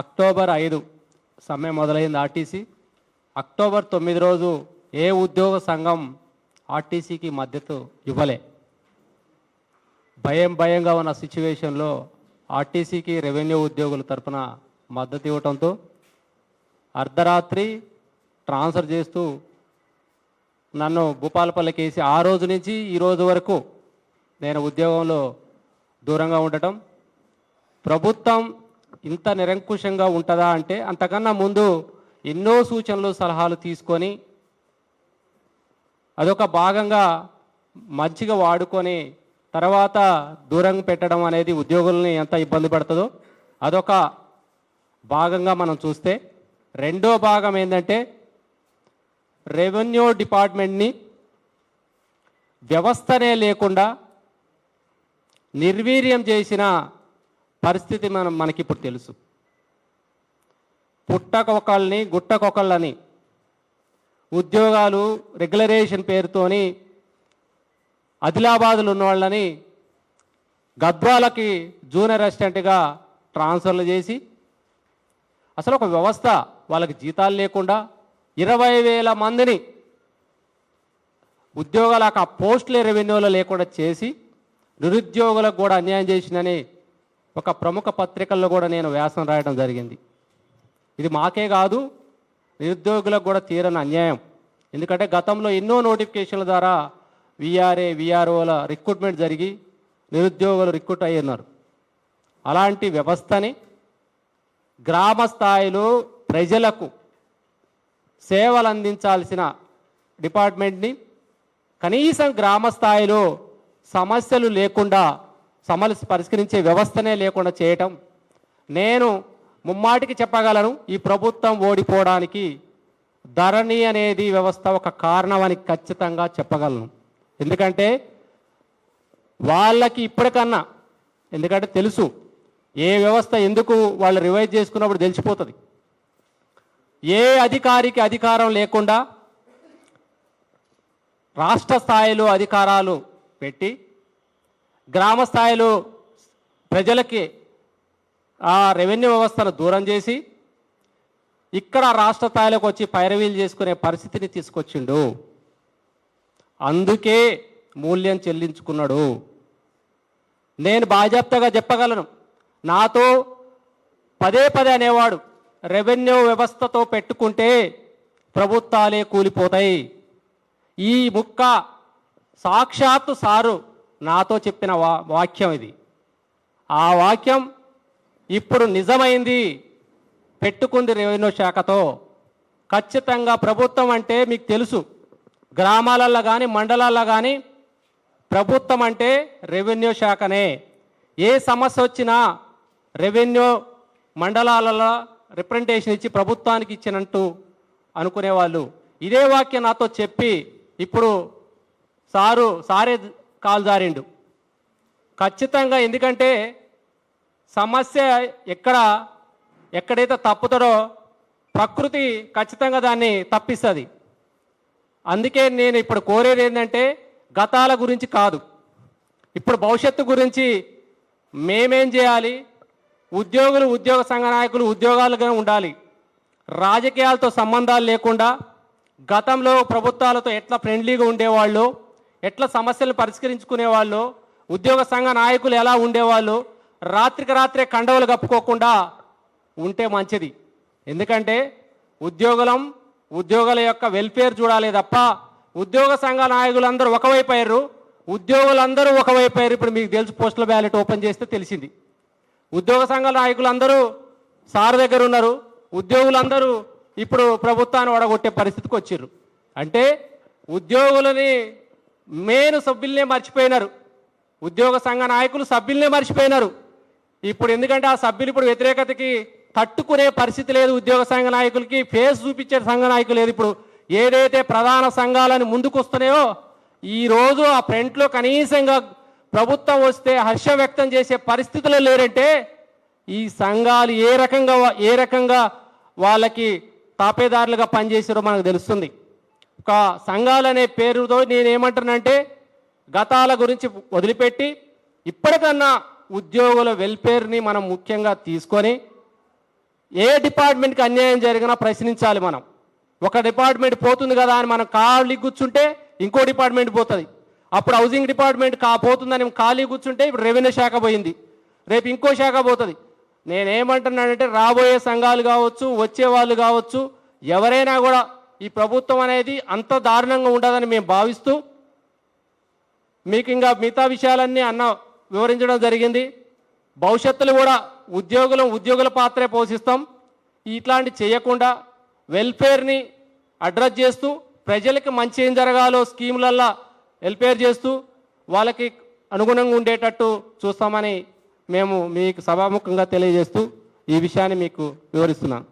October ఐదు సమ్మె మొదలైంది ఆర్టీసీ. అక్టోబర్ తొమ్మిది రోజు ఏ ఉద్యోగ సంఘం ఆర్టీసీకి మద్దతు ఇవ్వలే. భయం భయంగా ఉన్న సిచ్యువేషన్లో ఆర్టీసీకి రెవెన్యూ ఉద్యోగుల తరపున మద్దతు ఇవ్వటంతో అర్ధరాత్రి ట్రాన్స్ఫర్ చేస్తూ నన్ను భూపాలపల్లికి వేసి ఆ రోజు నుంచి ఈ రోజు వరకు నేను ఉద్యోగంలో దూరంగా ఉండటం. ప్రభుత్వం ఇంత నిరంకుశంగా ఉంటుందా అంటే అంతకన్నా ముందు ఎన్నో సూచనలు సలహాలు తీసుకొని అదొక భాగంగా మంచిగా వాడుకొని తర్వాత దూరం పెట్టడం అనేది ఉద్యోగుల్ని ఎంత ఇబ్బంది పడుతుందో అదొక భాగంగా మనం చూస్తే. రెండో భాగం ఏంటంటే రెవెన్యూ డిపార్ట్మెంట్ని వ్యవస్థనే లేకుండా నిర్వీర్యం చేసిన పరిస్థితి మనం మనకి ఇప్పుడు తెలుసు. పుట్టకొకళ్ళని గుట్టకొకళ్ళని ఉద్యోగాలు రెగ్యులరేషన్ పేరుతోని ఆదిలాబాదులు ఉన్న వాళ్ళని గద్వాలకి జూనియర్ అసిస్టెంట్గా ట్రాన్స్ఫర్లు చేసి అసలు ఒక వ్యవస్థ వాళ్ళకి జీతాలు లేకుండా ఇరవై వేల మందిని ఉద్యోగాలకు ఆ పోస్టుల రెవెన్యూలో లేకుండా చేసి నిరుద్యోగులకు కూడా అన్యాయం చేసిందని ఒక ప్రముఖ పత్రికల్లో కూడా నేను వ్యాసం రాయడం జరిగింది. ఇది మాకే కాదు నిరుద్యోగులకు కూడా తీరని అన్యాయం. ఎందుకంటే గతంలో ఎన్నో నోటిఫికేషన్ల ద్వారా విఆర్ఏ విఆర్ఓల రిక్రూట్మెంట్ జరిగి నిరుద్యోగులు రిక్రూట్ అయ్యి ఉన్నారు అలాంటి వ్యవస్థని గ్రామ స్థాయిలో ప్రజలకు సేవలు అందించాల్సిన డిపార్ట్మెంట్ని కనీసం గ్రామ స్థాయిలో సమస్యలు లేకుండా సమస్య పరిష్కరించే వ్యవస్థనే లేకుండా చేయటం. నేను ముమ్మాటికి చెప్పగలను ఈ ప్రభుత్వం ఓడిపోవడానికి ధరణి అనేది వ్యవస్థ ఒక కారణం అని ఖచ్చితంగా చెప్పగలను. ఎందుకంటే వాళ్ళకి ఇప్పటికన్నా ఎందుకంటే తెలుసు ఏ వ్యవస్థ ఎందుకు వాళ్ళు రివైజ్ చేసుకున్నప్పుడు తెలిసిపోతుంది. ఏ అధికారికి అధికారం లేకుండా రాష్ట్ర స్థాయిలో అధికారాలు పెట్టి గ్రామ స్థాయిలో ప్రజలకి ఆ రెవెన్యూ వ్యవస్థను దూరం చేసి ఇక్కడ రాష్ట్ర స్థాయిలోకి వచ్చి పైరవీలు చేసుకునే పరిస్థితిని తీసుకొచ్చిండు. అందుకే మూల్యం చెల్లించుకున్నాడు. నేను బాధ్యతగా చెప్పగలను. నాతో పదే పదే అనేవాడు రెవెన్యూ వ్యవస్థతో పెట్టుకుంటే ప్రభుత్వాలే కూలిపోతాయి. ఈ ముక్క సాక్షాత్తు సారు నాతో చెప్పిన వా వాక్యం ఇది. ఆ వాక్యం ఇప్పుడు నిజమైంది. పెట్టుకుంది రెవెన్యూ శాఖతో. ఖచ్చితంగా ప్రభుత్వం అంటే మీకు తెలుసు. గ్రామాలల్లో కానీ మండలాల్లో కానీ ప్రభుత్వం అంటే రెవెన్యూ శాఖనే. ఏ సమస్య వచ్చినా రెవెన్యూ మండలాలలో రిప్రజెంటేషన్ ఇచ్చి ప్రభుత్వానికి ఇచ్చినట్టు అనుకునేవాళ్ళు. ఇదే వాక్యం నాతో చెప్పి ఇప్పుడు సారు సారే కాలు జారిండు. ఖచ్చితంగా ఎందుకంటే సమస్య ఎక్కడ ఎక్కడైతే తప్పుతాడో ప్రకృతి ఖచ్చితంగా దాన్ని తప్పిస్తుంది. అందుకే నేను ఇప్పుడు కోరేది ఏంటంటే గతాల గురించి కాదు. ఇప్పుడు భవిష్యత్తు గురించి మేమేం చేయాలి? ఉద్యోగులు ఉద్యోగ సంఘ నాయకులు ఉద్యోగాలుగా ఉండాలి. రాజకీయాలతో సంబంధాలు లేకుండా గతంలో ప్రభుత్వాలతో ఎట్లా ఫ్రెండ్లీగా ఉండేవాళ్ళు? ఎట్లా సమస్యలు పరిష్కరించుకునేవాళ్ళు ఉద్యోగ సంఘ నాయకులు ఎలా ఉండేవాళ్ళు రాత్రికి రాత్రే కండవలు కప్పుకోకుండా ఉంటే మంచిది. ఎందుకంటే ఉద్యోగులం ఉద్యోగుల యొక్క వెల్ఫేర్ చూడాలి తప్ప ఉద్యోగ సంఘ నాయకులందరూ ఒకవైపు అయ్యారు ఉద్యోగులందరూ ఒకవైపు అయ్యారు. ఇప్పుడు మీకు తెలుసు పోస్టుల బ్యాలెట్ ఓపెన్ చేస్తే తెలిసింది. ఉద్యోగ సంఘ నాయకులందరూ సార్ దగ్గర ఉన్నారు ఉద్యోగులందరూ ఇప్పుడు ప్రభుత్వాన్ని ఒడగొట్టే పరిస్థితికి వచ్చారు. అంటే ఉద్యోగులని మెయిన్ సభ్యులనే మర్చిపోయినారు. ఉద్యోగ సంఘ నాయకులు సభ్యులనే మర్చిపోయినారు. ఇప్పుడు ఎందుకంటే ఆ సభ్యులు ఇప్పుడు వ్యతిరేకతకి తట్టుకునే పరిస్థితి లేదు ఉద్యోగ సంఘ నాయకులకి. ఫేస్ చూపించే సంఘ నాయకులు లేదు ఇప్పుడు. ఏదైతే ప్రధాన సంఘాలని ముందుకు వస్తున్నాయో ఆ ఫ్రంట్లో కనీసంగా ప్రభుత్వం వస్తే హర్షం వ్యక్తం చేసే పరిస్థితులు లేరంటే ఈ సంఘాలు ఏ రకంగా ఏ రకంగా వాళ్ళకి తాపేదారులుగా పనిచేసారో మనకు తెలుస్తుంది. ఒక సంఘాలనే పేరుతో నేనేమంటానంటే గతాల గురించి వదిలిపెట్టి ఇప్పటికన్నా ఉద్యోగుల వెల్ఫేర్ని మనం ముఖ్యంగా తీసుకొని ఏ డిపార్ట్మెంట్కి అన్యాయం జరిగినా ప్రశ్నించాలి మనం. ఒక డిపార్ట్మెంట్ పోతుంది కదా అని మనం ఖాళీ కూర్చుంటే ఇంకో డిపార్ట్మెంట్ పోతుంది. అప్పుడు హౌసింగ్ డిపార్ట్మెంట్ కా పోతుందని ఖాళీ కూర్చుంటే ఇప్పుడు రెవెన్యూ శాఖ పోయింది. రేపు ఇంకో శాఖ పోతుంది. నేనేమంటున్నానంటే రాబోయే సంఘాలు కావచ్చు వచ్చే వాళ్ళు కావచ్చు ఎవరైనా కూడా ఈ ప్రభుత్వం అనేది అంత దారుణంగా ఉండదని మేము భావిస్తూ మీకు ఇంకా మిగతా విషయాలన్నీ అన్న వివరించడం జరిగింది. భవిష్యత్తులో కూడా ఉద్యోగులు ఉద్యోగుల పాత్రే పోషిస్తాం. ఇట్లాంటి చేయకుండా వెల్ఫేర్ని అడ్రస్ చేస్తూ ప్రజలకి మంచి ఏం జరగాలో స్కీములల్లో వెల్ఫేర్ చేస్తూ వాళ్ళకి అనుగుణంగా ఉండేటట్టు చూస్తామని మేము మీకు సభాముఖంగా తెలియజేస్తూ ఈ విషయాన్ని మీకు వివరిస్తున్నాను